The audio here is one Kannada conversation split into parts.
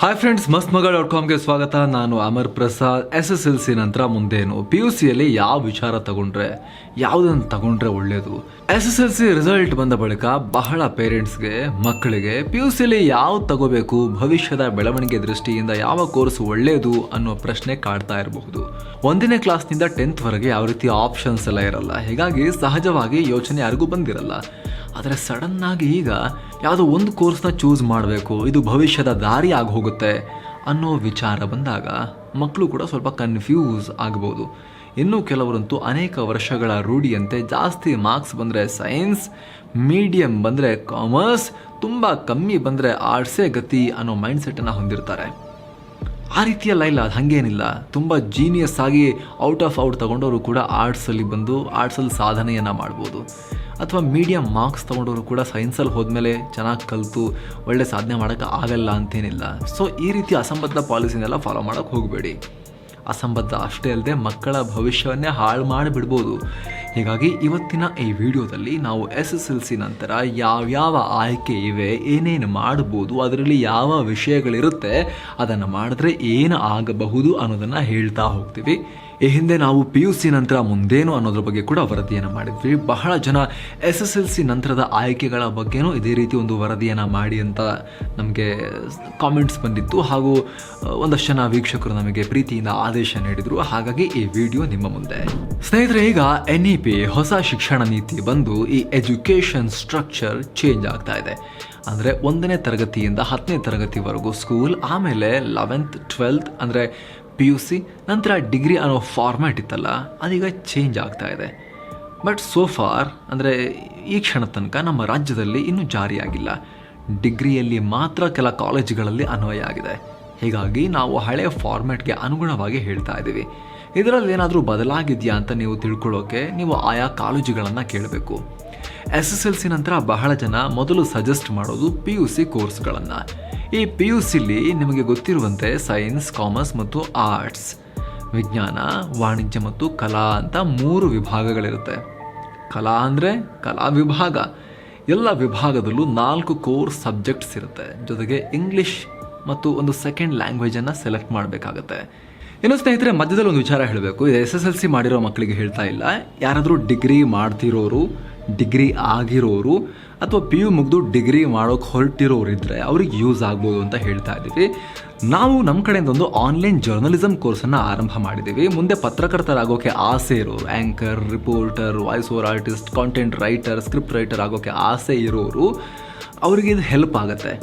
ಹಾಯ್ ಫ್ರೆಂಡ್ಸ್ ಮಸ್ತ್ ಮಗ ಡಾಟ್ ಕಾಮ್ಗೆ ಸ್ವಾಗತ. ನಾನು Amar Prasad. S S L C ನಂತರ ಮುಂದೇನು. ಪಿ ಯು ಸಿಯಲ್ಲಿ ಯಾವ ವಿಚಾರ ತಗೊಂಡ್ರೆ ಯಾವುದನ್ನು ತಗೊಂಡ್ರೆ ಒಳ್ಳೆಯದು S S L C result ಬಂದ ಬಳಿಕ ಬಹಳ ಪೇರೆಂಟ್ಸ್ಗೆ ಮಕ್ಕಳಿಗೆ ಪಿ ಯು ಸಿಯಲ್ಲಿ ಯಾವ್ದು ತಗೋಬೇಕು, ಭವಿಷ್ಯದ ಬೆಳವಣಿಗೆ ದೃಷ್ಟಿಯಿಂದ ಯಾವ ಕೋರ್ಸ್ ಒಳ್ಳೆಯದು ಅನ್ನೋ ಪ್ರಶ್ನೆ ಕಾಡ್ತಾ ಇರಬಹುದು. ಒಂದನೇ ಕ್ಲಾಸ್ನಿಂದ ಟೆಂತ್ವರೆಗೆ ಯಾವ ರೀತಿ ಆಪ್ಷನ್ಸ್ ಎಲ್ಲ ಇರಲ್ಲ. ಹೀಗಾಗಿ ಸಹಜವಾಗಿ ಯೋಚನೆ ಯಾರಿಗೂ ಬಂದಿರಲ್ಲ. ಆದರೆ ಸಡನ್ನಾಗಿ ಈಗ ಯಾವುದೋ ಒಂದು ಕೋರ್ಸ್ನ ಚೂಸ್ ಮಾಡಬೇಕು, ಇದು ಭವಿಷ್ಯದ ದಾರಿ ಆಗಿ ಹೋಗುತ್ತೆ ಅನ್ನೋ ವಿಚಾರ ಬಂದಾಗ ಮಕ್ಕಳು ಕೂಡ ಸ್ವಲ್ಪ ಕನ್ಫ್ಯೂಸ್ ಆಗ್ಬೋದು. ಇನ್ನೂ ಕೆಲವರಂತೂ ಅನೇಕ ವರ್ಷಗಳ ರೂಢಿಯಂತೆ ಜಾಸ್ತಿ ಮಾರ್ಕ್ಸ್ ಬಂದರೆ ಸೈನ್ಸ್ ಮೀಡಿಯಂ ಬಂದರೆ ಕಾಮರ್ಸ್ ತುಂಬ ಕಮ್ಮಿ ಬಂದರೆ ಆರ್ಟ್ಸೇ ಗತಿ ಅನ್ನೋ ಮೈಂಡ್ಸೆಟ್ಟನ್ನು ಹೊಂದಿರ್ತಾರೆ. ಆ ರೀತಿಯಲ್ಲ ಇಲ್ಲ ಅದು ಹಾಗೇನಿಲ್ಲ. ತುಂಬ ಜೀನಿಯಸ್ ಆಗಿ ಔಟ್ ಆಫ್ ಔಟ್ ತಗೊಂಡವರು ಕೂಡ ಆರ್ಟ್ಸಲ್ಲಿ ಬಂದು ಆರ್ಟ್ಸಲ್ಲಿ ಸಾಧನೆಯನ್ನು ಮಾಡ್ಬೋದು. ಅಥವಾ ಮೀಡಿಯಂ ಮಾರ್ಕ್ಸ್ ತೊಗೊಂಡವರು ಕೂಡ ಸೈನ್ಸಲ್ಲಿ ಹೋದ್ಮೇಲೆ ಚೆನ್ನಾಗಿ ಕಲಿತು ಒಳ್ಳೆ ಸಾಧನೆ ಮಾಡೋಕ್ಕೆ ಆಗಲ್ಲ ಅಂತೇನಿಲ್ಲ. ಸೊ ಈ ರೀತಿ ಅಸಂಬದ್ಧ ಪಾಲಿಸಿನೆಲ್ಲ ಫಾಲೋ ಮಾಡೋಕ್ಕೆ ಹೋಗಬೇಡಿ. ಅಸಂಬದ್ಧ ಅಷ್ಟೇ ಅಲ್ಲದೆ ಮಕ್ಕಳ ಭವಿಷ್ಯವನ್ನೇ ಹಾಳು ಮಾಡಿಬಿಡ್ಬೋದು. ಹೀಗಾಗಿ ಇವತ್ತಿನ ಈ ವಿಡಿಯೋದಲ್ಲಿ ನಾವು ಎಸ್ ಎಸ್ ಎಲ್ ಸಿ ನಂತರ ಯಾವ್ಯಾವ ಆಯ್ಕೆ ಇವೆ, ಏನೇನು ಮಾಡ್ಬೋದು, ಅದರಲ್ಲಿ ಯಾವ ವಿಷಯಗಳಿರುತ್ತೆ, ಅದನ್ನು ಮಾಡಿದ್ರೆ ಏನು ಆಗಬಹುದು ಅನ್ನೋದನ್ನು ಹೇಳ್ತಾ ಹೋಗ್ತೀವಿ. ಈ ಹಿಂದೆ ನಾವು ಪಿ ಯು ಸಿ ನಂತರ ಮುಂದೇನು ಅನ್ನೋದ್ರ ಬಗ್ಗೆ ಕೂಡ ವರದಿಯನ್ನು ಮಾಡಿದ್ವಿ. ಬಹಳ ಜನ ಎಸ್ ಎಸ್ ಎಲ್ ಸಿ ನಂತರದ ಆಯ್ಕೆಗಳ ಬಗ್ಗೆನೂ ಇದೇ ರೀತಿ ಒಂದು ವರದಿಯನ್ನು ಮಾಡಿ ಅಂತ ನಮಗೆ ಕಾಮೆಂಟ್ಸ್ ಬಂದಿತ್ತು. ಹಾಗೂ ಒಂದಷ್ಟು ಜನ ವೀಕ್ಷಕರು ನಮಗೆ ಪ್ರೀತಿಯಿಂದ ಆದೇಶ ನೀಡಿದರು. ಹಾಗಾಗಿ ಈ ವಿಡಿಯೋ ನಿಮ್ಮ ಮುಂದೆ. ಸ್ನೇಹಿತರೆ, ಈಗ ಎನ್ ಪಿ ಹೊಸ ಶಿಕ್ಷಣ ನೀತಿ ಬಂದು ಈ ಎಜುಕೇಷನ್ ಸ್ಟ್ರಕ್ಚರ್ ಚೇಂಜ್ ಆಗ್ತಾ ಇದೆ. ಅಂದರೆ ಒಂದನೇ ತರಗತಿಯಿಂದ ಹತ್ತನೇ ತರಗತಿವರೆಗೂ ಸ್ಕೂಲ್, ಆಮೇಲೆ ಲೆವೆಂತ್, ಟ್ವೆಲ್ತ್, ಅಂದರೆ ಪಿ ಯು ಸಿ ನಂತರ ಡಿಗ್ರಿ ಅನ್ನೋ ಫಾರ್ಮ್ಯಾಟ್ ಇತ್ತಲ್ಲ, ಅದೀಗ ಚೇಂಜ್ ಆಗ್ತಾ ಇದೆ. ಬಟ್ ಸೋ ಫಾರ್ ಅಂದರೆ ಈ ಕ್ಷಣ ತನಕ ನಮ್ಮ ರಾಜ್ಯದಲ್ಲಿ ಇನ್ನೂ ಜಾರಿಯಾಗಿಲ್ಲ. ಡಿಗ್ರಿಯಲ್ಲಿ ಮಾತ್ರ ಕೆಲ ಕಾಲೇಜುಗಳಲ್ಲಿ ಅನ್ವಯ ಆಗಿದೆ. ಹೀಗಾಗಿ ನಾವು ಹಳೆಯ ಫಾರ್ಮ್ಯಾಟ್ಗೆ ಅನುಗುಣವಾಗಿ ಹೇಳ್ತಾ ಇದ್ದೀವಿ. ಇದರಲ್ಲಿ ಏನಾದರೂ ಬದಲಾಗಿದೆಯಾ ಅಂತ ನೀವು ತಿಳ್ಕೊಳ್ಳೋಕೆ ನೀವು ಆಯಾ ಕಾಲೇಜುಗಳನ್ನು ಕೇಳಬೇಕು. ಎಸ್ ಎಸ್ ಎಲ್ ಸಿ ನಂತರ ಬಹಳ ಜನ ಮೊದಲು ಸಜೆಸ್ಟ್ ಮಾಡೋದು ಪಿ ಯು ಸಿ ಕೋರ್ಸ್ಗಳನ್ನು ಈ ಪಿ ಯು ಸಿಲಿ ನಿಮಗೆ ಗೊತ್ತಿರುವಂತೆ ಸೈನ್ಸ್ ಕಾಮರ್ಸ್ ಮತ್ತು ಆರ್ಟ್ಸ್ ವಿಜ್ಞಾನ, ವಾಣಿಜ್ಯ ಮತ್ತು ಕಲಾ ಅಂತ ಮೂರು ವಿಭಾಗಗಳಿರುತ್ತೆ. ಕಲಾ ಅಂದರೆ ಕಲಾ ವಿಭಾಗ. ಎಲ್ಲ ವಿಭಾಗದಲ್ಲೂ ನಾಲ್ಕು ಕೋರ್ ಸಬ್ಜೆಕ್ಟ್ಸ್ ಇರುತ್ತೆ. ಜೊತೆಗೆ ಇಂಗ್ಲಿಷ್ ಮತ್ತು ಒಂದು ಸೆಕೆಂಡ್ ಲ್ಯಾಂಗ್ವೇಜನ್ನು ಸೆಲೆಕ್ಟ್ ಮಾಡಬೇಕಾಗತ್ತೆ. ಇನ್ನು ಸ್ನೇಹಿತರೆ, ಮಧ್ಯದಲ್ಲಿ ಒಂದು ವಿಚಾರ ಹೇಳಬೇಕು. ಇದು ಎಸ್ ಎಸ್ ಎಲ್ ಸಿ ಮಾಡಿರೋ ಮಕ್ಕಳಿಗೆ ಹೇಳ್ತಾ ಇಲ್ಲ. ಯಾರಾದರೂ ಡಿಗ್ರಿ ಮಾಡ್ತಿರೋರು, ಡಿಗ್ರಿ ಆಗಿರೋರು, ಅಥವಾ ಪಿ ಯು ಮುಗಿದು ಡಿಗ್ರಿ ಮಾಡೋಕೆ ಹೊರಟಿರೋರು ಇದ್ದರೆ ಅವ್ರಿಗೆ ಯೂಸ್ ಆಗ್ಬೋದು ಅಂತ ಹೇಳ್ತಾ ಇದ್ದೀವಿ. ನಾವು ನಮ್ಮ ಕಡೆಯಿಂದ ಒಂದು ಆನ್ಲೈನ್ ಜರ್ನಲಿಸಮ್ ಕೋರ್ಸನ್ನು ಆರಂಭ ಮಾಡಿದ್ದೀವಿ. ಮುಂದೆ ಪತ್ರಕರ್ತರಾಗೋಕ್ಕೆ ಆಸೆ ಇರೋರು anchor reporter, voice over artist content writer script writer ಆಗೋಕ್ಕೆ ಆಸೆ ಇರೋರು, ಅವರಿಗೆ ಇದು ಹೆಲ್ಪ್ ಆಗುತ್ತೆ.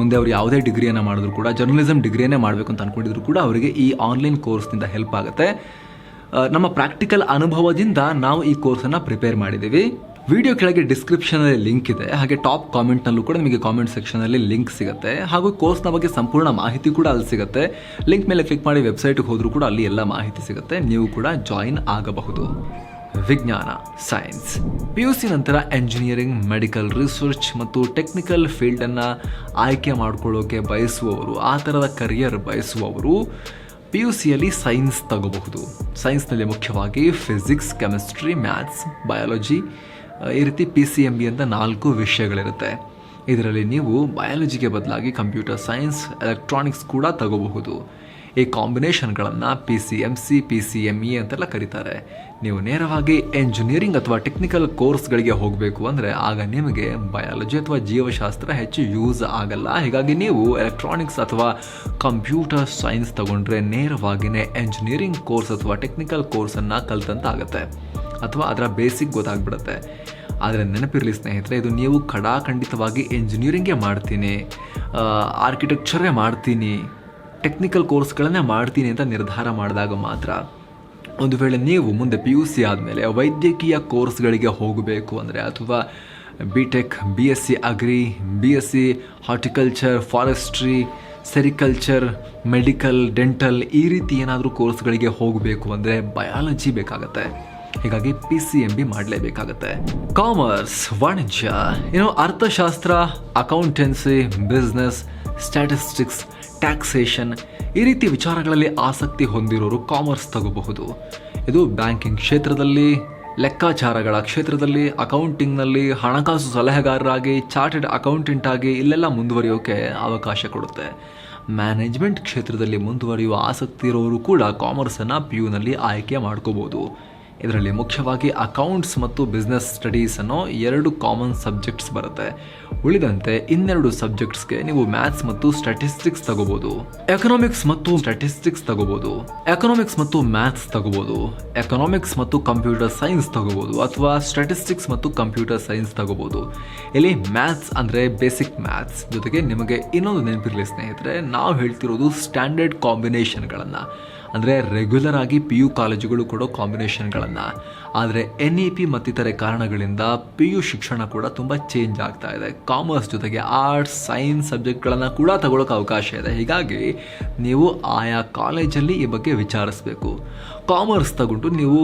ಮುಂದೆ ಅವ್ರು ಯಾವುದೇ ಡಿಗ್ರಿಯನ್ನು ಮಾಡಿದ್ರು ಕೂಡ ಜರ್ನಲಿಸಮ್ ಡಿಗ್ರಿಯನ್ನೇ ಮಾಡಬೇಕು ಅಂತ ಅಂದ್ಕೊಂಡಿದ್ರು ಕೂಡ ಅವರಿಗೆ ಈ ಆನ್ಲೈನ್ ಕೋರ್ಸ್ನಿಂದ ಹೆಲ್ಪ್ ಆಗುತ್ತೆ. ನಮ್ಮ ಪ್ರಾಕ್ಟಿಕಲ್ ಅನುಭವದಿಂದ ನಾವು ಈ ಕೋರ್ಸನ್ನು ಪ್ರಿಪೇರ್ ಮಾಡಿದ್ದೀವಿ. ವಿಡಿಯೋ ಕೆಳಗೆ ಡಿಸ್ಕ್ರಿಪ್ಷನಲ್ಲಿ ಲಿಂಕ್ ಇದೆ. ಹಾಗೆ ಟಾಪ್ ಕಾಮೆಂಟ್ನಲ್ಲೂ ಕೂಡ ನಿಮಗೆ ಕಾಮೆಂಟ್ ಸೆಕ್ಷನಲ್ಲಿ ಲಿಂಕ್ ಸಿಗುತ್ತೆ. ಹಾಗೂ ಕೋರ್ಸ್ನ ಬಗ್ಗೆ ಸಂಪೂರ್ಣ ಮಾಹಿತಿ ಕೂಡ ಅಲ್ಲಿ ಸಿಗುತ್ತೆ. ಲಿಂಕ್ ಮೇಲೆ ಕ್ಲಿಕ್ ಮಾಡಿ ವೆಬ್ಸೈಟ್ಗೆ ಹೋದರೂ ಕೂಡ ಅಲ್ಲಿ ಎಲ್ಲ ಮಾಹಿತಿ ಸಿಗುತ್ತೆ. ನೀವು ಕೂಡ ಜಾಯಿನ್ ಆಗಬಹುದು. ವಿಜ್ಞಾನ ಸೈನ್ಸ್ ಪಿ ಯು ಸಿ ನಂತರ ಎಂಜಿನಿಯರಿಂಗ್ ಮೆಡಿಕಲ್ ರಿಸರ್ಚ್ ಮತ್ತು ಟೆಕ್ನಿಕಲ್ ಫೀಲ್ಡನ್ನು ಆಯ್ಕೆ ಮಾಡಿಕೊಳ್ಳೋಕೆ ಬಯಸುವವರು, ಆ ಥರದ ಕರಿಯರ್ ಬಯಸುವವರು ಪಿ ಯು ಸಿಯಲ್ಲಿ ಸೈನ್ಸ್ ತಗೋಬಹುದು. ಸೈನ್ಸ್ನಲ್ಲಿ ಮುಖ್ಯವಾಗಿ ಫಿಸಿಕ್ಸ್ ಕೆಮಿಸ್ಟ್ರಿ ಮ್ಯಾಥ್ಸ್ ಬಯಾಲಜಿ ಈ ರೀತಿ ಪಿ ಸಿ ಎಂ ಬಿ ಅಂತ ನಾಲ್ಕು ವಿಷಯಗಳಿರುತ್ತೆ. ಇದರಲ್ಲಿ ನೀವು ಬಯಾಲಜಿಗೆ ಬದಲಾಗಿ ಕಂಪ್ಯೂಟರ್ ಸೈನ್ಸ್ ಎಲೆಕ್ಟ್ರಾನಿಕ್ಸ್ ಕೂಡ ತಗೋಬಹುದು. ಈ ಕಾಂಬಿನೇಷನ್ಗಳನ್ನು P C M C P C M E ಅಂತೆಲ್ಲ ಕರೀತಾರೆ. ನೀವು ನೇರವಾಗಿ ಎಂಜಿನಿಯರಿಂಗ್ ಅಥವಾ ಟೆಕ್ನಿಕಲ್ ಕೋರ್ಸ್ಗಳಿಗೆ ಹೋಗಬೇಕು ಅಂದರೆ ಆಗ ನಿಮಗೆ ಬಯಾಲಜಿ ಅಥವಾ ಜೀವಶಾಸ್ತ್ರ ಹೆಚ್ಚು ಯೂಸ್ ಆಗಲ್ಲ. ಹೀಗಾಗಿ ನೀವು ಎಲೆಕ್ಟ್ರಾನಿಕ್ಸ್ ಅಥವಾ ಕಂಪ್ಯೂಟರ್ ಸೈನ್ಸ್ ತಗೊಂಡ್ರೆ ನೇರವಾಗಿಯೇ ಎಂಜಿನಿಯರಿಂಗ್ ಕೋರ್ಸ್ ಅಥವಾ ಟೆಕ್ನಿಕಲ್ ಕೋರ್ಸನ್ನು ಕಲ್ತಂತಾಗುತ್ತೆ ಅಥವಾ ಅದರ ಬೇಸಿಕ್ ಗೊತ್ತಾಗ್ಬಿಡುತ್ತೆ. ಆದರೆ ನೆನಪಿರಲಿ ಸ್ನೇಹಿತರೆ, ಇದು ನೀವು ಖಡಾಖಂಡಿತವಾಗಿ ಎಂಜಿನಿಯರಿಂಗೇ ಮಾಡ್ತೀನಿ ಆರ್ಕಿಟೆಕ್ಚರೇ ಮಾಡ್ತೀನಿ ಟೆಕ್ನಿಕಲ್ ಕೋರ್ಸ್ಗಳನ್ನೇ ಮಾಡ್ತೀನಿ ಅಂತ ನಿರ್ಧಾರ ಮಾಡಿದಾಗ ಮಾತ್ರ ಒಂದು ವೇಳೆ ನೀವು ಮುಂದೆ ಪಿ ಯು ಸಿ ಆದಮೇಲೆ ವೈದ್ಯಕೀಯ ಕೋರ್ಸ್ಗಳಿಗೆ ಹೋಗಬೇಕು ಅಂದರೆ ಅಥವಾ B tech B S C agri B S C horticulture forestry sericulture medical dental ಈ ರೀತಿ ಏನಾದರೂ ಕೋರ್ಸ್ಗಳಿಗೆ ಹೋಗಬೇಕು ಅಂದರೆ ಬಯಾಲಜಿ ಬೇಕಾಗತ್ತೆ. ಹೀಗಾಗಿ ಪಿ ಸಿ ಎಂ ಬಿ ಮಾಡಲೇಬೇಕಾಗತ್ತೆ. ಕಾಮರ್ಸ್ ವಾಣಿಜ್ಯ, ಏನು ಅರ್ಥಶಾಸ್ತ್ರ ಅಕೌಂಟೆನ್ಸಿ ಬಿಸ್ನೆಸ್ ಸ್ಟ್ಯಾಟಿಸ್ಟಿಕ್ಸ್ ಟ್ಯಾಕ್ಸೇಷನ್ ಈ ರೀತಿ ವಿಚಾರಗಳಲ್ಲಿ ಆಸಕ್ತಿ ಹೊಂದಿರೋರು ಕಾಮರ್ಸ್ ತಗೋಬಹುದು. ಇದು ಬ್ಯಾಂಕಿಂಗ್ ಕ್ಷೇತ್ರದಲ್ಲಿ, ಲೆಕ್ಕಾಚಾರಗಳ ಕ್ಷೇತ್ರದಲ್ಲಿ ಅಕೌಂಟಿಂಗ್ನಲ್ಲಿ ಹಣಕಾಸು ಸಲಹೆಗಾರರಾಗಿ ಚಾರ್ಟೆಡ್ ಅಕೌಂಟೆಂಟ್ ಆಗಿ ಇಲ್ಲೆಲ್ಲ ಮುಂದುವರಿಯೋಕೆ ಅವಕಾಶ ಕೊಡುತ್ತೆ. ಮ್ಯಾನೇಜ್ಮೆಂಟ್ ಕ್ಷೇತ್ರದಲ್ಲಿ ಮುಂದುವರಿಯುವ ಆಸಕ್ತಿ ಇರೋರು ಕೂಡ ಕಾಮರ್ಸನ್ನು ಪಿ ಯುನಲ್ಲಿ ಆಯ್ಕೆ ಮಾಡ್ಕೋಬೋದು ಇದರಲ್ಲಿ ಮುಖ್ಯವಾಗಿ ಅಕೌಂಟ್ಸ್ ಮತ್ತು ಬಿಸ್ನೆಸ್ ಸ್ಟಡೀಸ್ ಅನ್ನೋ ಎರಡು ಕಾಮನ್ ಸಬ್ಜೆಕ್ಟ್ಸ್ ಬರುತ್ತೆ. ಉಳಿದಂತೆ ಇನ್ನೆರಡು ಸಬ್ಜೆಕ್ಟ್ಸ್ಗೆ ನೀವು ಮ್ಯಾಥ್ಸ್ ಮತ್ತು ಸ್ಟ್ಯಾಟಿಸ್ಟಿಕ್ಸ್ ತಗೋಬಹುದು ಎಕನಾಮಿಕ್ಸ್ ಮತ್ತು ಸ್ಟಾಟಿಸ್ಟಿಕ್ಸ್ ತಗೋಬಹುದು ಎಕನಾಮಿಕ್ಸ್ ಮತ್ತು ಮ್ಯಾಥ್ಸ್ ತಗೋಬಹುದು ಎಕನಾಮಿಕ್ಸ್ ಮತ್ತು ಕಂಪ್ಯೂಟರ್ ಸೈನ್ಸ್ ತಗೋಬಹುದು ಅಥವಾ ಸ್ಟ್ಯಾಟಿಸ್ಟಿಕ್ಸ್ ಮತ್ತು ಕಂಪ್ಯೂಟರ್ ಸೈನ್ಸ್ ತಗೋಬಹುದು ಇಲ್ಲಿ ಮ್ಯಾಥ್ಸ್ ಅಂದರೆ ಬೇಸಿಕ್ ಮ್ಯಾಥ್ಸ್ ಜೊತೆಗೆ ನಿಮಗೆ ಇನ್ನೊಂದು ನೆನಪಿರಲಿ ಸ್ನೇಹಿತರೆ, ನಾವು ಹೇಳ್ತಿರೋದು ಸ್ಟ್ಯಾಂಡರ್ಡ್ ಕಾಂಬಿನೇಷನ್ಗಳನ್ನು ಅಂದರೆ ರೆಗ್ಯುಲರ್ ಆಗಿ ಪಿ ಯು ಕಾಲೇಜುಗಳು ಕೊಡೋ ಕಾಂಬಿನೇಷನ್ಗಳನ್ನು ಆದರೆ ಎನ್ ಇ ಪಿ ಮತ್ತಿತರೆ ಕಾರಣಗಳಿಂದ ಪಿ ಯು ಶಿಕ್ಷಣ ಕೂಡ ತುಂಬ ಚೇಂಜ್ ಆಗ್ತಾ ಇದೆ. ಕಾಮರ್ಸ್ ಜೊತೆಗೆ ಆರ್ಟ್ಸ್ ಸೈನ್ಸ್ ಸಬ್ಜೆಕ್ಟ್ಗಳನ್ನು ಕೂಡ ತಗೊಳ್ಳೋಕೆ ಅವಕಾಶ ಇದೆ. ಹೀಗಾಗಿ ನೀವು ಆಯಾ ಕಾಲೇಜಲ್ಲಿ ಈ ಬಗ್ಗೆ ವಿಚಾರಿಸಬೇಕು. ಕಾಮರ್ಸ್ ತಗೊಂಡು ನೀವು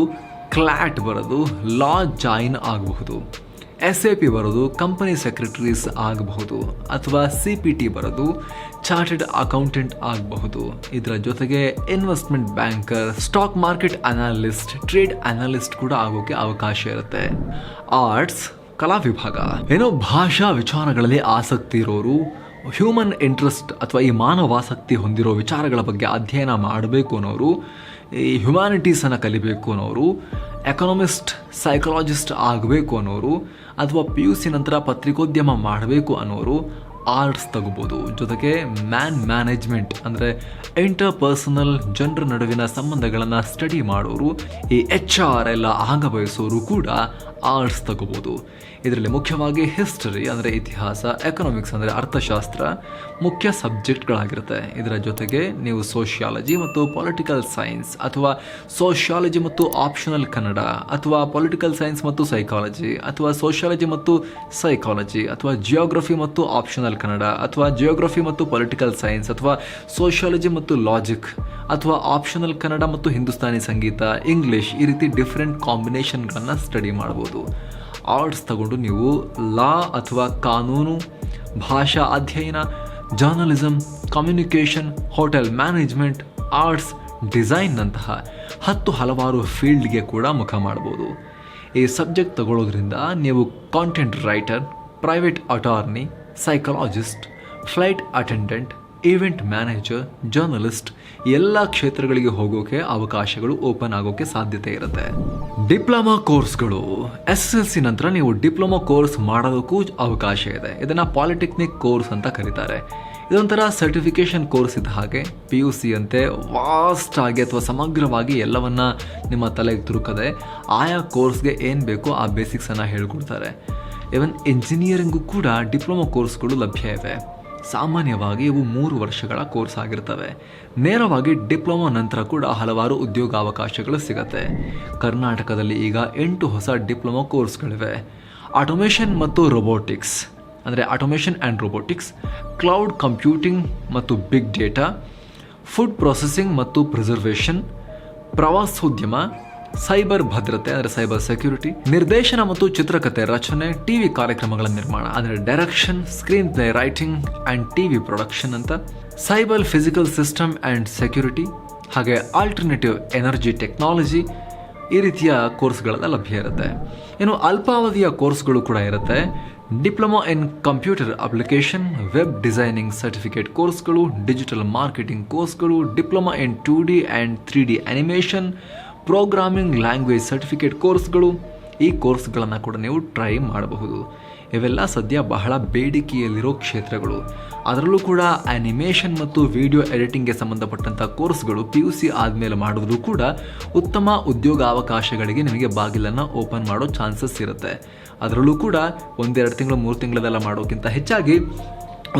ಕ್ಲಾಟ್ ಬರೋದು ಲಾ ಜಾಯಿನ್ ಆಗಬಹುದು. ಎಸ್ ಎ ಪಿ ಬರೋದು ಕಂಪನಿ ಸೆಕ್ರೆಟರೀಸ್ ಆಗಬಹುದು ಅಥವಾ ಸಿ ಪಿ ಟಿ ಬರೋದು ಚಾರ್ಟೆಡ್ ಅಕೌಂಟೆಂಟ್ ಆಗಬಹುದು. ಇದರ ಜೊತೆಗೆ investment banker stock market analyst trade analyst ಕೂಡ ಆಗೋಕೆ ಅವಕಾಶ ಇರುತ್ತೆ. ಆರ್ಟ್ಸ್ ಕಲಾ ವಿಭಾಗ. ಏನೋ ಭಾಷಾ ವಿಚಾರಗಳಲ್ಲಿ ಆಸಕ್ತಿ ಇರೋರು ಹ್ಯೂಮನ್ ಇಂಟ್ರೆಸ್ಟ್ ಅಥವಾ ಈ ಮಾನವಾಸಕ್ತಿ ಹೊಂದಿರೋ ವಿಚಾರಗಳ ಬಗ್ಗೆ ಅಧ್ಯಯನ ಮಾಡಬೇಕು ಅನ್ನೋರು, ಈ ಹ್ಯುಮ್ಯಾನಿಟೀಸನ್ನು ಕಲಿಬೇಕು ಅನ್ನೋರು ಎಕನಾಮಿಸ್ಟ್ ಸೈಕಾಲಜಿಸ್ಟ್ ಆಗಬೇಕು ಅನ್ನೋರು ಅಥವಾ ಪಿ ಯು ಸಿ ನಂತರ ಪತ್ರಿಕೋದ್ಯಮ ಮಾಡಬೇಕು ಅನ್ನೋರು ಆರ್ಟ್ಸ್ ತಗೋಬೋದು. ಜೊತೆಗೆ ಮ್ಯಾನ್ ಮ್ಯಾನೇಜ್ಮೆಂಟ್, ಅಂದರೆ ಇಂಟರ್ ಪರ್ಸನಲ್ ಜನರ ನಡುವಿನ ಸಂಬಂಧಗಳನ್ನು ಸ್ಟಡಿ ಮಾಡೋರು, ಈ ಎಚ್ ಆರ್ ಎಲ್ಲ ಆಗ ಬಯಸೋರು ಕೂಡ ಆರ್ಟ್ಸ್ ತಗೋಬೋದು. ಇದರಲ್ಲಿ ಮುಖ್ಯವಾಗಿ ಹಿಸ್ಟರಿ, ಅಂದರೆ ಇತಿಹಾಸ ಎಕನಾಮಿಕ್ಸ್ ಅಂದರೆ ಅರ್ಥಶಾಸ್ತ್ರ ಮುಖ್ಯ ಸಬ್ಜೆಕ್ಟ್ಗಳಾಗಿರುತ್ತೆ. ಇದರ ಜೊತೆಗೆ ನೀವು ಸೋಷಿಯಾಲಜಿ ಮತ್ತು ಪೊಲಿಟಿಕಲ್ ಸೈನ್ಸ್ ಅಥವಾ ಸೋಷಿಯಾಲಜಿ ಮತ್ತು ಆಪ್ಷನಲ್ ಕನ್ನಡ ಅಥವಾ ಪೊಲಿಟಿಕಲ್ ಸೈನ್ಸ್ ಮತ್ತು ಸೈಕಾಲಜಿ ಅಥವಾ ಸೋಷಿಯಾಲಜಿ ಮತ್ತು ಸೈಕಾಲಜಿ ಅಥವಾ ಜಿಯೋಗ್ರಫಿ ಮತ್ತು ಆಪ್ಷನಲ್ ಕನ್ನಡ ಅಥವಾ ಜಿಯೋಗ್ರಫಿ ಮತ್ತು ಪೊಲಿಟಿಕಲ್ ಸೈನ್ಸ್ ಅಥವಾ ಸೋಷಿಯಾಲಜಿ ಮತ್ತು ಲಾಜಿಕ್ ಅಥವಾ ಆಪ್ಷನಲ್ ಕನ್ನಡ ಮತ್ತು ಹಿಂದೂಸ್ತಾನಿ ಸಂಗೀತ ಇಂಗ್ಲಿಷ್ ಈ ರೀತಿ ಡಿಫ್ರೆಂಟ್ ಕಾಂಬಿನೇಷನ್ಗಳನ್ನು ಸ್ಟಡಿ ಮಾಡ್ಬೋದು ಆರ್ಟ್ಸ್ ತಗೊಂಡು ನೀವು ಲಾ ಅಥವಾ ಕಾನೂನು, ಭಾಷಾ ಅಧ್ಯಯನ journalism communication hotel management arts ಡಿಸೈನ್ನಂತಹ ಹತ್ತು ಹಲವಾರು ಫೀಲ್ಡ್ಗೆ ಕೂಡ ಮುಖ ಮಾಡ್ಬೋದು ಈ ಸಬ್ಜೆಕ್ಟ್ ತಗೊಳ್ಳೋದ್ರಿಂದ ನೀವು content writer private attorney psychologist flight attendant event manager journalist ಎಲ್ಲ ಕ್ಷೇತ್ರಗಳಿಗೆ ಹೋಗೋಕೆ ಅವಕಾಶಗಳು ಓಪನ್ ಆಗೋಕೆ ಸಾಧ್ಯತೆ ಇರುತ್ತೆ. ಡಿಪ್ಲೊಮಾ ಕೋರ್ಸ್ಗಳು ಎಸ್ ಎಸ್ ಎಲ್ ಸಿ ನಂತರ ನೀವು ಡಿಪ್ಲೊಮಾ ಕೋರ್ಸ್ ಮಾಡೋದಕ್ಕೂ ಅವಕಾಶ ಇದೆ. ಇದನ್ನ ಪಾಲಿಟೆಕ್ನಿಕ್ ಕೋರ್ಸ್ ಅಂತ ಕರೀತಾರೆ. ಇದೊಂಥರ ಸರ್ಟಿಫಿಕೇಶನ್ ಕೋರ್ಸ್ ಇದ್ದ ಹಾಗೆ ಪಿ ಯು ಸಿ ಅಂತೆ ವಾಸ್ಟ್ ಆಗಿ ಅಥವಾ ಸಮಗ್ರವಾಗಿ ಎಲ್ಲವನ್ನ ನಿಮ್ಮ ತಲೆಗೆ ತುರುಕದೆ ಆಯಾ ಕೋರ್ಸ್ಗೆ ಏನು ಬೇಕೋ ಆ ಬೇಸಿಕ್ಸನ್ನು ಹೇಳ್ಕೊಡ್ತಾರೆ. ಇವನ್ ಇಂಜಿನಿಯರಿಂಗು ಕೂಡ ಡಿಪ್ಲೊಮಾ ಕೋರ್ಸ್ಗಳು ಲಭ್ಯ ಇವೆ. ಸಾಮಾನ್ಯವಾಗಿ ಇವು ಮೂರು ವರ್ಷಗಳ ಕೋರ್ಸ್ ಆಗಿರ್ತವೆ. ನೇರವಾಗಿ ಡಿಪ್ಲೊಮಾ ನಂತರ ಕೂಡ ಹಲವಾರು ಉದ್ಯೋಗಾವಕಾಶಗಳು ಸಿಗತ್ತೆ. ಕರ್ನಾಟಕದಲ್ಲಿ ಈಗ ಎಂಟು ಹೊಸ ಡಿಪ್ಲೊಮಾ ಕೋರ್ಸ್ಗಳಿವೆ ಆಟೋಮೇಷನ್ ಮತ್ತು ರೊಬೋಟಿಕ್ಸ್ ಅಂದರೆ automation and robotics cloud computing ಮತ್ತು ಬಿಗ್ ಡೇಟಾ ಫುಡ್ ಪ್ರೊಸೆಸಿಂಗ್ ಮತ್ತು ಪ್ರಿಸರ್ವೇಷನ್ ಪ್ರವಾಸೋದ್ಯಮ ಸೈಬರ್ ಭದ್ರತೆ, ಅಂದರೆ ಸೈಬರ್ ಸೆಕ್ಯೂರಿಟಿ, ನಿರ್ದೇಶನ ಮತ್ತು ಚಿತ್ರಕಥೆ ರಚನೆ, ಟಿವಿ ಕಾರ್ಯಕ್ರಮಗಳ ನಿರ್ಮಾಣ, ಅಂದರೆ direction, screenplay writing and TV production ಅಂತ cyber physical system and security, ಹಾಗೆ ಆಲ್ಟರ್ನೇಟಿವ್ ಎನರ್ಜಿ ಟೆಕ್ನಾಲಜಿ ಈ ರೀತಿಯ ಕೋರ್ಸ್ಗಳೆಲ್ಲ ಲಭ್ಯ ಇರುತ್ತೆ. ಇನ್ನು ಅಲ್ಪಾವಧಿಯ ಕೋರ್ಸ್ಗಳು ಕೂಡ ಇರುತ್ತೆ. Diploma in computer application, web designing certificate ಕೋರ್ಸ್ಗಳು, ಡಿಜಿಟಲ್ ಮಾರ್ಕೆಟಿಂಗ್ ಕೋರ್ಸ್ಗಳು, diploma in two D and three D animation programming language certificate ಕೋರ್ಸ್ಗಳು. ಈ ಕೋರ್ಸ್ಗಳನ್ನು ಕೂಡ ನೀವು ಟ್ರೈ ಮಾಡಬಹುದು. ಇವೆಲ್ಲ ಸದ್ಯ ಬಹಳ ಬೇಡಿಕೆಯಲ್ಲಿರೋ ಕ್ಷೇತ್ರಗಳು. ಅದರಲ್ಲೂ ಕೂಡ ಆ್ಯನಿಮೇಷನ್ ಮತ್ತು ವಿಡಿಯೋ ಎಡಿಟಿಂಗ್ಗೆ ಸಂಬಂಧಪಟ್ಟಂಥ ಕೋರ್ಸ್ಗಳು ಪಿ ಯು ಸಿ ಆದಮೇಲೆ ಮಾಡೋದು ಕೂಡ ಉತ್ತಮ ಉದ್ಯೋಗಾವಕಾಶಗಳಿಗೆ ನಿಮಗೆ ಬಾಗಿಲನ್ನು ಓಪನ್ ಮಾಡೋ ಚಾನ್ಸಸ್ ಇರುತ್ತೆ. ಅದರಲ್ಲೂ ಕೂಡ ಒಂದೆರಡು ತಿಂಗಳು, ಮೂರು ತಿಂಗಳದೆಲ್ಲ ಮಾಡೋಕ್ಕಿಂತ ಹೆಚ್ಚಾಗಿ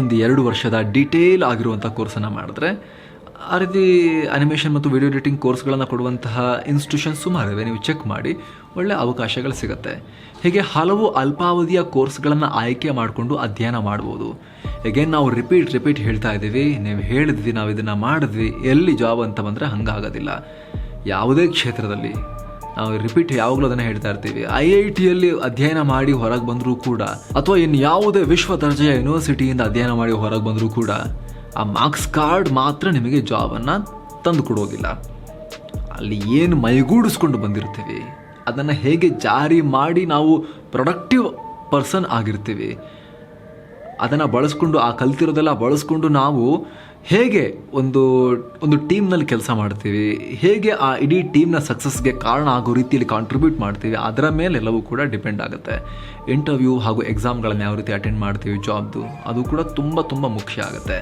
ಒಂದು ಎರಡು ವರ್ಷದ ಡೀಟೇಲ್ ಆಗಿರುವಂಥ ಕೋರ್ಸನ್ನು ಮಾಡಿದ್ರೆ ಆ ರೀತಿ ಅನಿಮೇಷನ್ ಮತ್ತು ವಿಡಿಯೋ ಎಡಿಟಿಂಗ್ ಕೋರ್ಸ್ಗಳನ್ನು ಕೊಡುವಂತಹ ಇನ್ಸ್ಟಿಟ್ಯೂಷನ್ ಸುಮಾರಿವೆ ನೀವು ಚೆಕ್ ಮಾಡಿ, ಒಳ್ಳೆ ಅವಕಾಶಗಳು ಸಿಗುತ್ತೆ. ಹೀಗೆ ಹಲವು ಅಲ್ಪಾವಧಿಯ ಕೋರ್ಸ್ಗಳನ್ನು ಆಯ್ಕೆ ಮಾಡಿಕೊಂಡು ಅಧ್ಯಯನ ಮಾಡ್ಬೋದು. ಎಗೇನ್ ನಾವು ರಿಪೀಟ್ ರಿಪೀಟ್ ಹೇಳ್ತಾ ಇದ್ದೀವಿ. ನೀವು ಹೇಳಿದ್ವಿ, ನಾವು ಇದನ್ನು ಮಾಡಿದ್ವಿ. ಎಲ್ಲಿ ಜಾಬ್ ಅಂತ ಬಂದರೆ ಹಂಗಾಗೋದಿಲ್ಲ. ಯಾವುದೇ ಕ್ಷೇತ್ರದಲ್ಲಿ. ನಾವು ರಿಪೀಟ್ ಯಾವಾಗಲೂ ಅದನ್ನು ಹೇಳ್ತಾ ಇರ್ತೀವಿ. ಐ ಐ ಟಿಯಲ್ಲಿ ಅಧ್ಯಯನ ಮಾಡಿ ಹೊರಗೆ ಬಂದರೂ ಕೂಡ, ಅಥವಾ ಇನ್ನು ಯಾವುದೇ ವಿಶ್ವ ದರ್ಜೆಯ ಯೂನಿವರ್ಸಿಟಿಯಿಂದ ಅಧ್ಯಯನ ಮಾಡಿ ಹೊರಗೆ ಬಂದರೂ ಕೂಡ ಆ ಮಾರ್ಕ್ಸ್ ಕಾರ್ಡ್ ಮಾತ್ರ ನಿಮಗೆ ಜಾಬನ್ನು ತಂದು ಕೊಡೋದಿಲ್ಲ ಅಲ್ಲಿ ಏನು ಮೈಗೂಡಿಸ್ಕೊಂಡು ಬಂದಿರ್ತೀವಿ ಅದನ್ನು ಹೇಗೆ ಜಾರಿ ಮಾಡಿ ನಾವು ಪ್ರೊಡಕ್ಟಿವ್ ಪರ್ಸನ್ ಆಗಿರ್ತೀವಿ ಅದನ್ನು ಬಳಸ್ಕೊಂಡು ಆ ಕಲ್ತಿರೋದೆಲ್ಲ ಬಳಸ್ಕೊಂಡು ನಾವು ಹೇಗೆ ಒಂದು ಒಂದು ಟೀಮ್ನಲ್ಲಿ ಕೆಲಸ ಮಾಡ್ತೀವಿ, ಹೇಗೆ ಆ ಇಡೀ ಟೀಮ್ನ ಸಕ್ಸಸ್ಗೆ ಕಾರಣ ಆಗೋ ರೀತಿಯಲ್ಲಿ ಕಾಂಟ್ರಿಬ್ಯೂಟ್ ಮಾಡ್ತೀವಿ, ಅದರ ಮೇಲೆ ಎಲ್ಲವೂ ಕೂಡ ಡಿಪೆಂಡ್ ಆಗುತ್ತೆ. ಇಂಟರ್ವ್ಯೂ ಹಾಗೂ ಎಕ್ಸಾಮ್ಗಳನ್ನು ಯಾವ ರೀತಿ ಅಟೆಂಡ್ ಮಾಡ್ತೀವಿ ಜಾಬ್ದು ಅದು ಕೂಡ ತುಂಬ ತುಂಬ ಮುಖ್ಯ ಆಗುತ್ತೆ.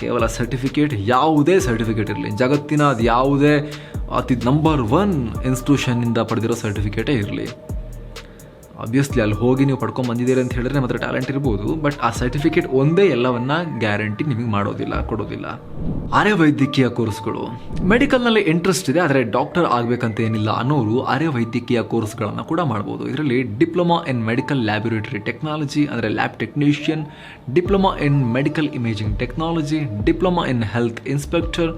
ಕೇವಲ ಸರ್ಟಿಫಿಕೇಟ್, ಯಾವುದೇ ಸರ್ಟಿಫಿಕೇಟ್ ಇರಲಿ. ಜಗತ್ತಿನ ಅದು ಯಾವುದೇ ಅತಿ ನಂಬರ್ ಒನ್ ಇನ್ಸ್ಟಿಟ್ಯೂಷನ್ನಿಂದ ಪಡೆದಿರೋ ಸರ್ಟಿಫಿಕೇಟೇ ಇರಲಿ. ಆಬ್ವಿಯಸ್ಲಿ ಅಲ್ಲಿ ಹೋಗಿ ನೀವು ಪಡ್ಕೊಂಡು ಬಂದಿದ್ದೀರಿ ಅಂತ ಹೇಳಿದ್ರೆ ಮಾತ್ರ ಟ್ಯಾಲೆಂಟ್ ಇರ್ಬೋದು ಬಟ್ ಆ ಸರ್ಟಿಫಿಕೇಟ್ ಒಂದೇ ಎಲ್ಲವನ್ನ ಗ್ಯಾರಂಟಿ ನಿಮಗೆ ಮಾಡೋದಿಲ್ಲ, ಕೊಡೋದಿಲ್ಲ. ವೈದ್ಯಕೀಯ ಕೋರ್ಸ್ಗಳು ಮೆಡಿಕಲ್ನಲ್ಲಿ ಇಂಟ್ರೆಸ್ಟ್ ಇದೆ, ಆದರೆ ಡಾಕ್ಟರ್ ಆಗಬೇಕಂತ ಏನಿಲ್ಲ ಅನ್ನೋರು ವೈದ್ಯಕೀಯ ಕೋರ್ಸ್ಗಳನ್ನು ಕೂಡ ಮಾಡ್ಬೋದು. ಇದರಲ್ಲಿ diploma in medical laboratory technology ಅಂದರೆ lab technician diploma in medical imaging technology diploma in health inspector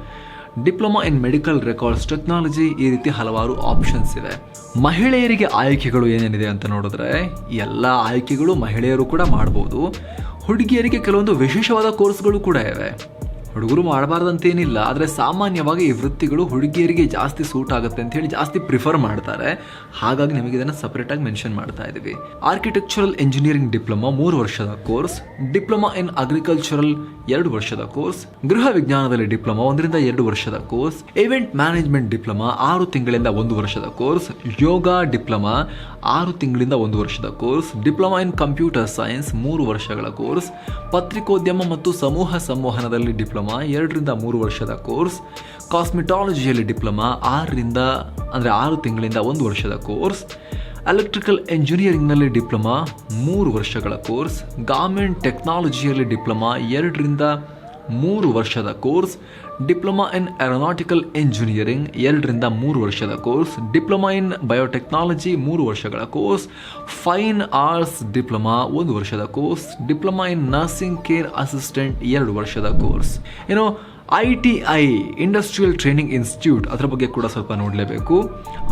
diploma in medical records technology ಈ ರೀತಿ ಹಲವಾರು ಆಪ್ಷನ್ಸ್ ಇದೆ ಮಹಿಳೆಯರಿಗೆ ಆಯ್ಕೆಗಳು ಏನೇನಿದೆ ಅಂತ ನೋಡಿದ್ರೆ, ಎಲ್ಲ ಆಯ್ಕೆಗಳು ಮಹಿಳೆಯರು ಕೂಡ ಮಾಡ್ಬೋದು. ಹುಡುಗಿಯರಿಗೆ ಕೆಲವೊಂದು ವಿಶೇಷವಾದ ಕೋರ್ಸ್ಗಳು ಕೂಡ ಇವೆ. ಹುಡುಗರು ಮಾಡಬಾರ್ದಂತೇನಿಲ್ಲ, ಆದರೆ ಸಾಮಾನ್ಯವಾಗಿ ಈ ವೃತ್ತಿಗಳು ಹುಡುಗಿಯರಿಗೆ ಜಾಸ್ತಿ ಸೂಟ್ ಆಗುತ್ತೆ ಅಂತ ಹೇಳಿ ಜಾಸ್ತಿ ಪ್ರಿಫರ್ ಮಾಡ್ತಾರೆ. ಹಾಗಾಗಿ ನಿಮಗೆ ಇದನ್ನು ಸಪ್ರೇಟಾಗಿ ಮೆನ್ಷನ್ ಮಾಡ್ತಾ ಇದ್ದೀವಿ. ಆರ್ಕಿಟೆಕ್ಚರಲ್ ಇಂಜಿನಿಯರಿಂಗ್ ಡಿಪ್ಲೊಮಾ ಮೂರು ವರ್ಷದ ಕೋರ್ಸ್ ಡಿಪ್ಲೊಮಾ ಇನ್ ಅಗ್ರಿಕಲ್ಚರಲ್ ಎರಡು ವರ್ಷದ ಕೋರ್ಸ್ ಗೃಹ ವಿಜ್ಞಾನದಲ್ಲಿ ಡಿಪ್ಲೊಮಾ ಒಂದರಿಂದ ಎರಡು ವರ್ಷದ ಕೋರ್ಸ್ ಇವೆಂಟ್ ಮ್ಯಾನೇಜ್ಮೆಂಟ್ ಡಿಪ್ಲೊಮಾ ಆರು ತಿಂಗಳಿಂದ ಒಂದು ವರ್ಷದ ಕೋರ್ಸ್ ಯೋಗ ಡಿಪ್ಲೊಮಾ ಆರು ತಿಂಗಳಿಂದ ಒಂದು ವರ್ಷದ course diploma in computer science ಮೂರು ವರ್ಷಗಳ ಕೋರ್ಸ್ ಪತ್ರಿಕೋದ್ಯಮ ಮತ್ತು ಸಮೂಹ ಸಂವಹನದಲ್ಲಿ ಡಿಪ್ಲೊಮಾ ಎರಡರಿಂದ ಮೂರು ವರ್ಷದ ಕೋರ್ಸ್, ಕಾಸ್ಮೆಟಾಲಜಿಯಲ್ಲಿ ಡಿಪ್ಲೊಮಾ, ಆರರಿಂದ, ಅಂದರೆ ಆರು ತಿಂಗಳಿಂದ ಒಂದು ವರ್ಷದ ಕೋರ್ಸ್, ಎಲೆಕ್ಟ್ರಿಕಲ್ ಎಂಜಿನಿಯರಿಂಗ್ನಲ್ಲಿ ಡಿಪ್ಲೊಮಾ, ಮೂರು ವರ್ಷಗಳ ಕೋರ್ಸ್, ಗಾರ್ಮೆಂಟ್ ಟೆಕ್ನಾಲಜಿಯಲ್ಲಿ ಡಿಪ್ಲೊಮಾ, ಎರಡರಿಂದ ಮೂರು ವರ್ಷದ course diploma in aeronautical engineering ಎರಡರಿಂದ ಮೂರು ವರ್ಷದ ಕೋರ್ಸ್, ಡಿಪ್ಲೊಮಾ ಇನ್ ಬಯೋಟೆಕ್ನಾಲಜಿ ಮೂರು ವರ್ಷಗಳ ಕೋರ್ಸ್ ಫೈನ್ ಆರ್ಟ್ಸ್ ಡಿಪ್ಲೊಮಾ ಒಂದು ವರ್ಷದ course, diploma in nursing care assistant ಎರಡು ವರ್ಷದ ಕೋರ್ಸ್. ಏನು I T I industrial training institute ಅದರ ಬಗ್ಗೆ ಕೂಡ ಸ್ವಲ್ಪ ನೋಡಲೇಬೇಕು.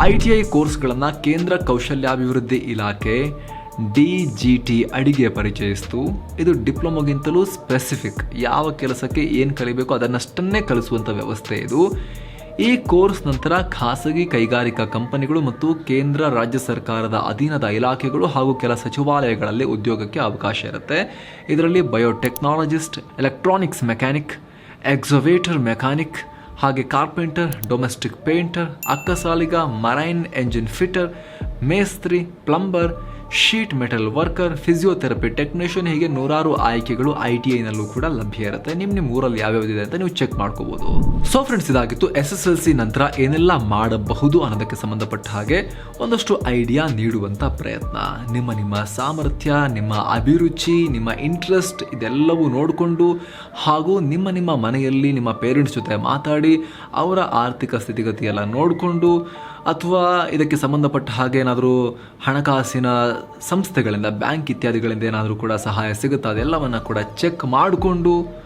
ಐ ಟಿ ಐ ಕೋರ್ಸ್ಗಳನ್ನು ಕೇಂದ್ರ ಕೌಶಲ್ಯಾಭಿವೃದ್ಧಿ ಇಲಾಖೆ ಡಿ ಜಿ ಟಿ ಅಡಿಗೆ ಪರಿಚಯಿಸ್ತು. ಇದು ಡಿಪ್ಲೊಮೊಗಿಂತಲೂ ಸ್ಪೆಸಿಫಿಕ್ ಯಾವ ಕೆಲಸಕ್ಕೆ ಏನು ಕಲಿಬೇಕು ಅದನ್ನಷ್ಟನ್ನೇ ಕಲಿಸುವಂಥ ವ್ಯವಸ್ಥೆ ಇದು. ಈ ಕೋರ್ಸ್ ನಂತರ ಖಾಸಗಿ ಕೈಗಾರಿಕಾ ಕಂಪನಿಗಳು ಮತ್ತು ಕೇಂದ್ರ ರಾಜ್ಯ ಸರ್ಕಾರದ ಅಧೀನದ ಇಲಾಖೆಗಳು ಹಾಗೂ ಕೆಲ ಸಚಿವಾಲಯಗಳಲ್ಲಿ ಉದ್ಯೋಗಕ್ಕೆ ಅವಕಾಶ ಇರುತ್ತೆ. ಇದರಲ್ಲಿ biotechnologist electronics mechanic excavator mechanic ಹಾಗೆ ಕಾರ್ಪೆಂಟರ್ ಡೊಮೆಸ್ಟಿಕ್ ಪೇಂಟರ್ ಅಕ್ಕಸಾಲಿಗ ಮರೈನ್ ಎಂಜಿನ್ ಫಿಟರ್ ಮೇಸ್ತ್ರಿ plumber sheet metal worker, physiotherapy technician, ಹೀಗೆ ನೂರಾರು ಆಯ್ಕೆಗಳು ಐ ಟಿ ಐನಲ್ಲೂ ಕೂಡ ಲಭ್ಯ ಇರುತ್ತೆ. ನಿಮ್ಮ ನಿಮ್ಮ ಊರಲ್ಲಿ ಯಾವ್ಯಾವ್ದಿದೆ ಅಂತ ನೀವು ಚೆಕ್ ಮಾಡ್ಕೋಬಹುದು ಸೊ ಫ್ರೆಂಡ್ಸ್ ಇದಾಗಿತ್ತು ಎಸ್ ಎಸ್ ಎಲ್ ಸಿ ನಂತರ ಏನೆಲ್ಲ ಮಾಡಬಹುದು ಅನ್ನೋದಕ್ಕೆ ಸಂಬಂಧಪಟ್ಟ ಹಾಗೆ ಒಂದಷ್ಟು ಐಡಿಯಾ ನೀಡುವಂತ ಪ್ರಯತ್ನ. ನಿಮ್ಮ ನಿಮ್ಮ ಸಾಮರ್ಥ್ಯ, ನಿಮ್ಮ ಅಭಿರುಚಿ, ನಿಮ್ಮ ಇಂಟ್ರೆಸ್ಟ್ ಇದೆಲ್ಲವೂ ನೋಡಿಕೊಂಡು ಹಾಗೂ ನಿಮ್ಮ ನಿಮ್ಮ ಮನೆಯಲ್ಲಿ ನಿಮ್ಮ ಪೇರೆಂಟ್ಸ್ ಜೊತೆ ಮಾತಾಡಿ ಅವರ ಆರ್ಥಿಕ ಸ್ಥಿತಿಗತಿಯೆಲ್ಲ ನೋಡಿಕೊಂಡು ಅಥವಾ ಇದಕ್ಕೆ ಸಂಬಂಧಪಟ್ಟ ಹಾಗೆ ಏನಾದರೂ ಹಣಕಾಸಿನ ಸಂಸ್ಥೆಗಳಿಂದ, ಬ್ಯಾಂಕ್ ಇತ್ಯಾದಿಗಳಿಂದ ಏನಾದರೂ ಕೂಡ ಸಹಾಯ ಸಿಗುತ್ತಾ? ಅದೆಲ್ಲವನ್ನು ಕೂಡ ಚೆಕ್ ಮಾಡಿಕೊಂಡು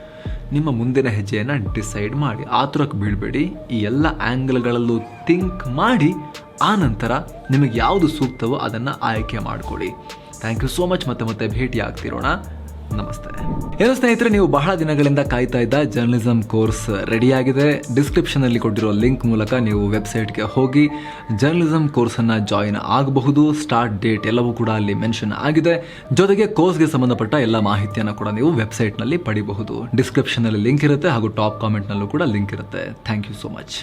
ನಿಮ್ಮ ಮುಂದಿನ ಹೆಜ್ಜೆಯನ್ನು ಡಿಸೈಡ್ ಮಾಡಿ. ಆತುರಕ್ಕೆ ಬೀಳಬೇಡಿ. ಈ ಎಲ್ಲ ಆ್ಯಂಗಲ್ಗಳಲ್ಲೂ ಥಿಂಕ್ ಮಾಡಿ, ಆ ನಂತರ ನಿಮಗೆ ಯಾವುದು ಸೂಕ್ತವೋ ಅದನ್ನು ಆಯ್ಕೆ ಮಾಡಿಕೊಳ್ಳಿ. Thank you so much. ಮತ್ತೆ ಮತ್ತೆ ಭೇಟಿ ಆಗ್ತಿರೋಣ ನಮಸ್ತೆ. ಏನು ಸ್ನೇಹಿತರೆ, ನೀವು ಬಹಳ ದಿನಗಳಿಂದ ಕಾಯ್ತಾ ಇದ್ದ ಜರ್ನಲಿಸಮ್ ಕೋರ್ಸ್ ರೆಡಿಯಾಗಿದೆ ಡಿಸ್ಕ್ರಿಪ್ಷನಲ್ಲಿ ಕೊಟ್ಟಿರೋ ಲಿಂಕ್ ಮೂಲಕ ನೀವು ವೆಬ್ಸೈಟ್ಗೆ ಹೋಗಿ ಜರ್ನಲಿಸಮ್ ಕೋರ್ಸನ್ನು ಜಾಯಿನ್ ಆಗಬಹುದು. ಸ್ಟಾರ್ಟ್ ಡೇಟ್ ಎಲ್ಲವೂ ಕೂಡ ಅಲ್ಲಿ ಮೆನ್ಷನ್ ಆಗಿದೆ. ಜೊತೆಗೆ ಕೋರ್ಸ್ಗೆ ಸಂಬಂಧಪಟ್ಟ ಎಲ್ಲ ಮಾಹಿತಿಯನ್ನು ಕೂಡ ನೀವು ವೆಬ್ಸೈಟ್ನಲ್ಲಿ ಪಡಿಬಹುದು. ಡಿಸ್ಕ್ರಿಪ್ಷನಲ್ಲಿ ಲಿಂಕ್ ಇರುತ್ತೆ ಹಾಗೂ ಟಾಪ್ ಕಾಮೆಂಟ್ನಲ್ಲೂ ಕೂಡ ಲಿಂಕ್ ಇರುತ್ತೆ. Thank you so much